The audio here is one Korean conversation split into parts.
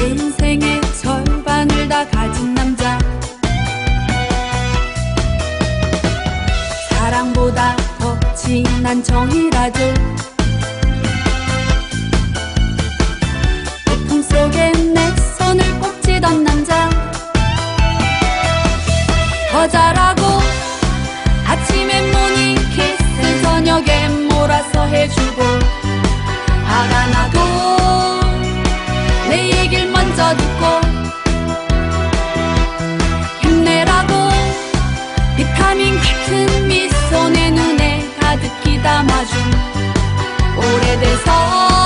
인생의 절반을 다 가진 남자. 사랑보다 더 진한 정이라죠 비타민 같은 미소 내 눈에 가득히 담아준 오래돼서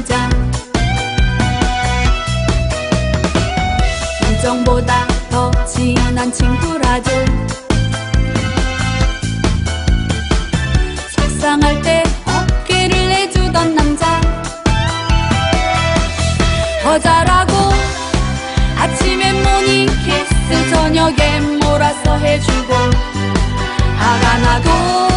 남자. 우정보다 더 진한 친구라죠 속상할 때 어깨를 내주던 남자. 더 잘하고 아침에 모닝 키스 저녁에 몰아서 해주고 화가 나도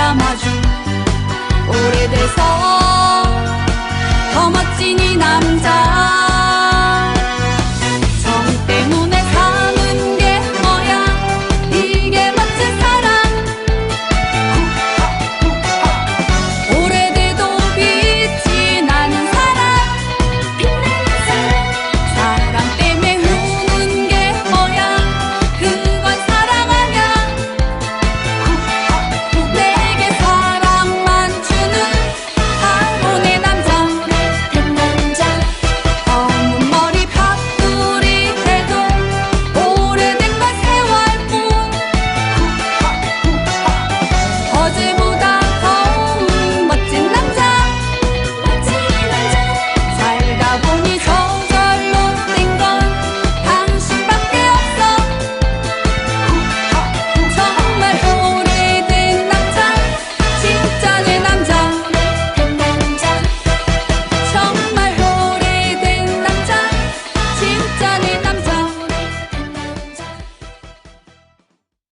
담아준 오래돼서 더 멋진 이 남자